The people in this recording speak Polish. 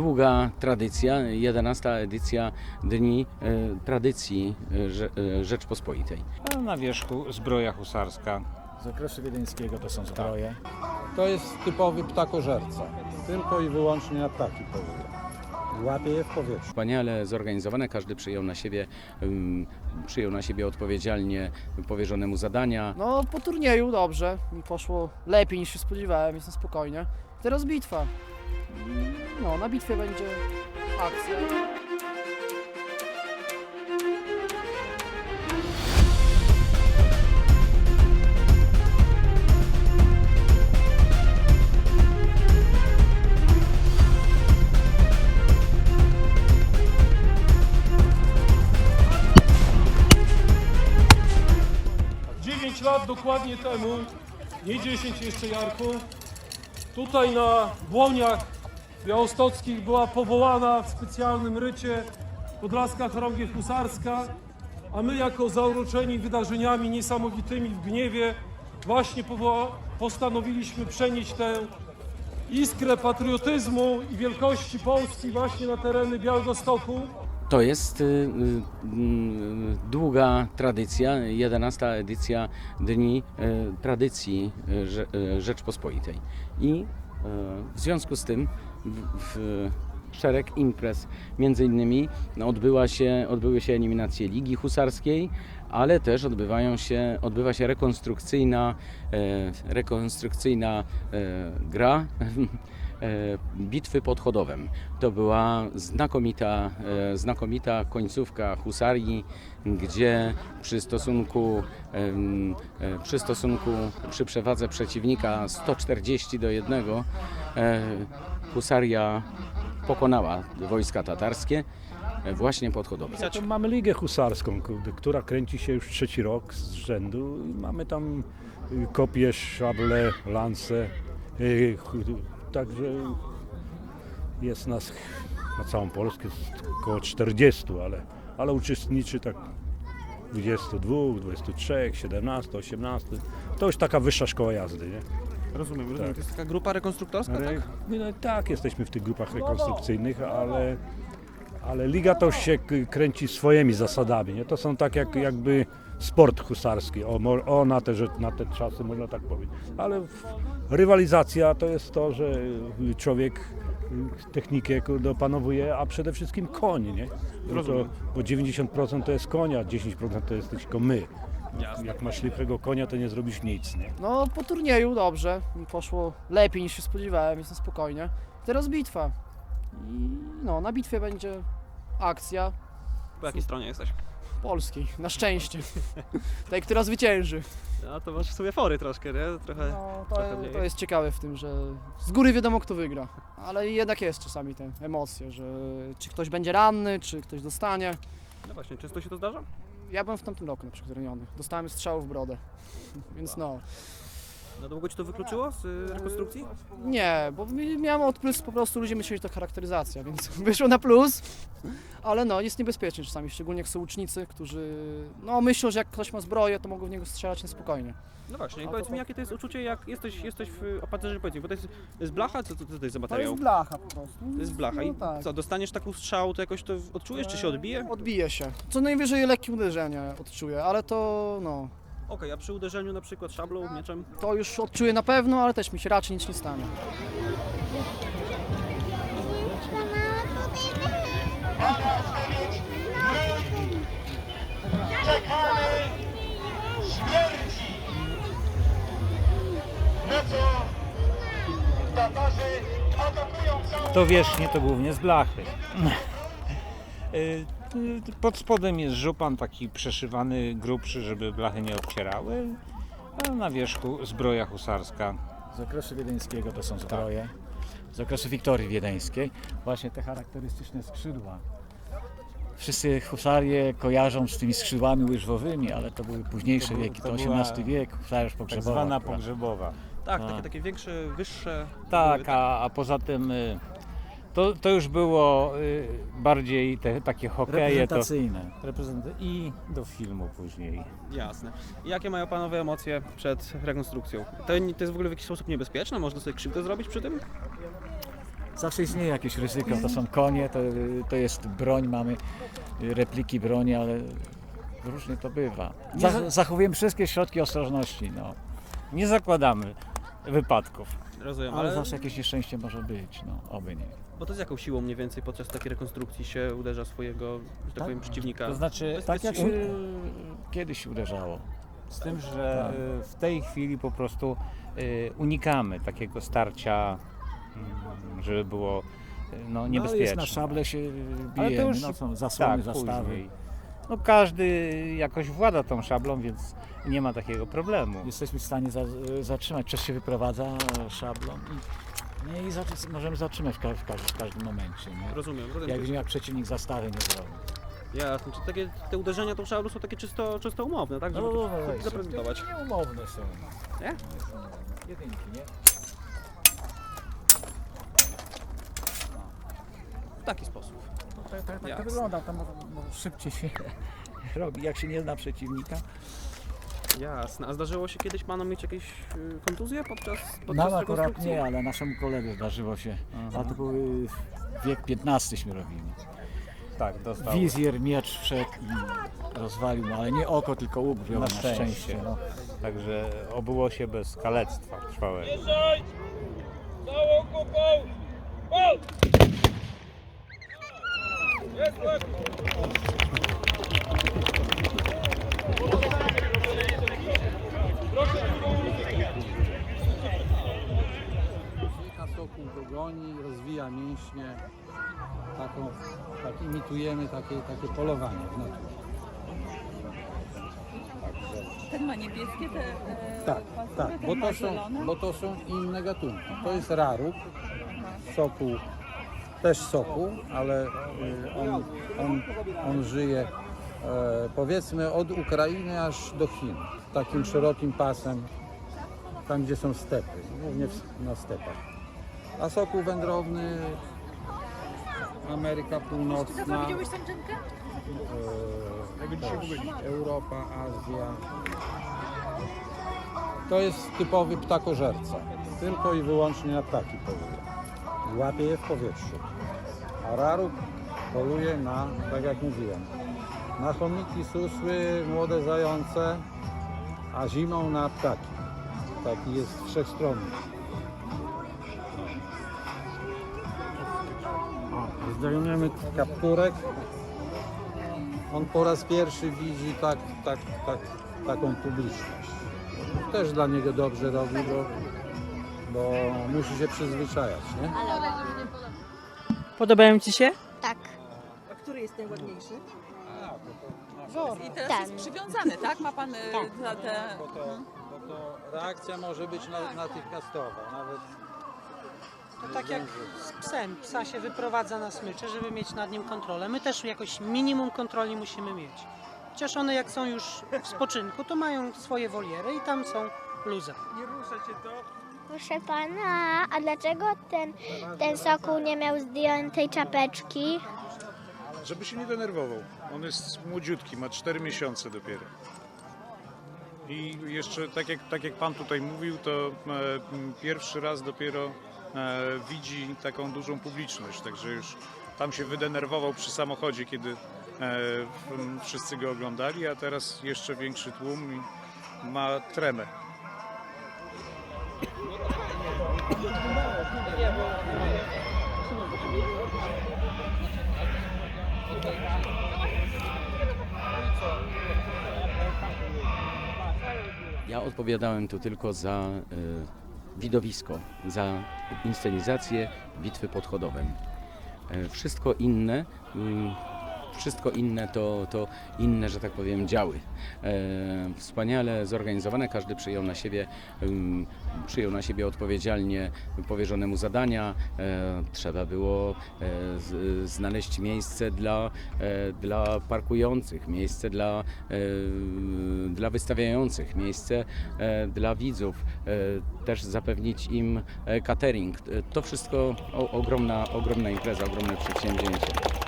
długa tradycja, 11 edycja Dni e, Tradycji e, Rze- e, Rzeczpospolitej. A na wierzchu zbroja husarska. Z okresu wiedeńskiego to są zbroje. To jest typowy ptakożerca. Tylko i wyłącznie na ptaki poluje. Łapie je w powietrzu. Wspaniale zorganizowane, każdy przyjął na siebie, ym, przyjął na siebie odpowiedzialnie powierzone mu zadania. No po turnieju dobrze, mi poszło lepiej niż się spodziewałem, jestem spokojnie. Teraz bitwa. No, na bitwie będzie akcja. Dziewięć lat dokładnie temu, nie 10 jeszcze Jarku, tutaj na Błoniach Białostockich była powołana w specjalnym rycie Podlaska Chorągiew Husarska, a my jako zauroczeni wydarzeniami niesamowitymi w Gniewie właśnie postanowiliśmy przenieść tę iskrę patriotyzmu i wielkości Polski właśnie na tereny Białegostoku. To jest y, y, y, długa tradycja, 11 edycja Dni Tradycji Rze- Rzeczpospolitej. I w związku z tym w, szereg imprez, między innymi no, odbyła się, odbyły się eliminacje Ligi Husarskiej, ale też odbywają się, odbywa się rekonstrukcyjna, e, rekonstrukcyjna e, gra bitwy pod Chodowem. To była znakomita, e, znakomita końcówka husarii, gdzie przy stosunku, e, przy stosunku, przy przewadze przeciwnika 140 do 1 e, husaria pokonała wojska tatarskie e, właśnie pod Chodowem. To mamy ligę husarską, która kręci się już trzeci rok z rzędu. Mamy tam y, kopie, szable, lance. Także jest nas na całą Polskę około 40, ale, ale uczestniczy tak 22, 23, 17, 18. To już taka wyższa szkoła jazdy, nie? Rozumiem, rozumiem. Tak. To jest taka grupa rekonstruktorska, tak? Ale, no, tak, jesteśmy w tych grupach rekonstrukcyjnych, ale, ale liga to się kręci swoimi zasadami. Nie? To są tak jak, jakby sport husarski. O, o na, te, na te czasy można tak powiedzieć. Ale w, rywalizacja to jest to, że człowiek y, technikę kurde, opanowuje, a przede wszystkim koń. Nie? Bo, to, bo 90% to jest konia, 10% to jest tylko my. Jasne. Jak masz ślepego konia, to nie zrobisz nic. Nie? No po turnieju dobrze, mi poszło lepiej niż się spodziewałem, jestem spokojnie. Teraz bitwa. I no, na bitwie będzie akcja Po jakiej stronie jesteś? Polskiej, na szczęście. Tej, która zwycięży. A to masz w sobie fory troszkę, nie? Trochę... No, to, trochę mniej. to jest ciekawe w tym, że z góry wiadomo kto wygra. Ale jednak jest czasami te emocje, że czy ktoś będzie ranny, czy ktoś dostanie. No właśnie, często się to zdarza? Ja byłem w tamtym roku na przykład raniony. Dostałem strzał w brodę. Więc no. Na długo ci to wykluczyło z y, rekonstrukcji? Nie, bo mi- miałem odprysk po prostu ludzie myśleli, że to charakteryzacja, więc wyszło na plus. Ale no, jest niebezpiecznie czasami, szczególnie jak są łucznicy, którzy no myślą, że jak ktoś ma zbroję, to mogą w niego strzelać na spokojnie. No właśnie, i A powiedz to mi, tak. jakie to jest uczucie, jak jesteś, jesteś w opancerzeniu powiedzmy, bo to jest, to jest blacha, co, co to jest za To materiał? jest blacha po prostu. To jest blacha i No tak. co, dostaniesz taką strzał, to jakoś to odczujesz, czy się odbije? Odbije się. Co najwyżej lekkie uderzenie odczuję, ale to no, Okej, a przy uderzeniu na przykład szablą, mieczem? to już odczuję na pewno, ale też mi się raczej nic nie stanie. To wierzchnie to głównie z blachy. Y, Pod spodem jest żupan taki przeszywany, grubszy, żeby blachy nie obcierały. A na wierzchu zbroja husarska. Z okresu wiedeńskiego to są zbroje. Z okresu Wiktorii Wiedeńskiej. Właśnie te charakterystyczne skrzydła. Wszyscy husarie kojarzą z tymi skrzydłami łyżwowymi, ale to były późniejsze był- wieki, to to była XVIII wiek, husarz Tak pogrzebowa. zwana akurat. pogrzebowa. Tak, A. takie, takie większe, wyższe. Tak, były, a, a poza tym y, to, to już było y, bardziej te, takie hokeje. To, Reprezentacyjne. reprezent- I do filmu później. Jasne. I jakie mają panowie emocje przed rekonstrukcją? To, to jest w ogóle w jakiś sposób niebezpieczne? Można sobie krzywdę zrobić przy tym? zawsze istnieje jakieś ryzyko. To są konie, to, to jest broń, mamy repliki broni, ale różnie to bywa. Za, zachowujemy wszystkie środki ostrożności, no. Nie zakładamy wypadków. Rozumiem, ale ale, zawsze jakieś nieszczęście może być, no, oby nie. Bo to z jaką siłą mniej więcej podczas takiej rekonstrukcji się uderza swojego, że tak powiem, przeciwnika? To znaczy, Bez- Tak bez jak się kiedyś uderzało. z tym, że Tak. y, w tej chwili po prostu y, unikamy takiego starcia, mm, żeby było y, no, No, jest niebezpieczne. na szable się bijemy, już no, są zasłony, tak, zastawy. później. No każdy jakoś włada tą szablą, więc nie ma takiego problemu. Jesteśmy w stanie za, zatrzymać, czas się wyprowadza szablą i, nie, i zaczy- możemy zatrzymać w, ka- w, w każdym momencie. Nie? Rozumiem, rozumiem. Jak widzimy, jak przeciwnik zastawy nie zrobi. Jasne, czy takie, te uderzenia tą szablą są takie czysto, czysto umowne, tak? Żeby No, to no, no, zaprezentować. Nieumowne są. Nie? Są Jedynki, nie? W taki sposób. No, tak tak, tak to Jasne. wygląda, to może, może szybciej się robi, jak się nie zna przeciwnika. Jasne. A zdarzyło się kiedyś panu mieć jakieś y, kontuzje podczas, podczas Nam akurat rekonstrukcji? nie, ale naszemu koledze zdarzyło się. A to był wiek XV robili. Tak, dostał. Wizjer, miecz wszedł i rozwalił, mu, ale nie oko, tylko łuk wziął Na na szczęście. szczęście. no. Także obyło się bez kalectwa trwałego. Wilka mięśnie. Taką, tak imitujemy takie, takie polowanie w naturze. Ten ma niebieskie te e, Tak, pazury, tak, ten bo ma to, są, zielone. bo to są inne gatunki. To jest raruk, sokół, też sokół, ale y, on, on, on żyje e, powiedzmy od Ukrainy aż do Chin. Takim szerokim pasem, tam gdzie są stepy, głównie w, na stepach. A sokół wędrowny, Ameryka Północna. Widziałeś tam dżemkę? e, Europa, Azja. To jest typowy ptakożerca. Tylko i wyłącznie na ptaki poluje. Łapie je w powietrzu. A raruk poluje na, tak jak mówiłem, na chomiki, susły, młode zające, a zimą na ptaki. Taki jest wszechstronny. Zdejmiemy kapturek. On po raz pierwszy widzi tak, tak, tak, taką publiczność. Też dla niego dobrze robi, bo, bo musi się przyzwyczajać, nie? Podobają Ci się? Tak. A który jest najładniejszy? I teraz Ten. jest przywiązany, tak? Ma pan y, za te... Bo to, bo to reakcja może być na, natychmiastowa, nawet To tak jak z psem. Psa się wyprowadza na smycze, żeby mieć nad nim kontrolę. My też jakoś minimum kontroli musimy mieć. Chociaż one jak są już w spoczynku, to mają swoje woliery i tam są luza. Proszę pana, a dlaczego ten, ten sokół nie miał zdjętej czapeczki? Żeby się nie denerwował. On jest młodziutki, ma 4 miesiące dopiero. I jeszcze, tak jak, tak jak Pan tutaj mówił, to e, pierwszy raz dopiero widzi taką dużą publiczność, także już tam się wydenerwował przy samochodzie, kiedy e, wszyscy go oglądali, a teraz jeszcze większy tłum i ma tremę. Ja odpowiadałem tu tylko za y, widowisko, za inscenizację bitwy pod Chodowem. E, Wszystko inne, mm, wszystko inne to, to inne, że tak powiem, działy. E, Wspaniale zorganizowane, każdy przyjął na siebie, przyjął na siebie odpowiedzialnie powierzone mu zadania. E, Trzeba było e, znaleźć miejsce dla, dla parkujących, miejsce dla, dla wystawiających, miejsce dla widzów, też zapewnić im catering. To wszystko ogromna, ogromna impreza, ogromne przedsięwzięcie.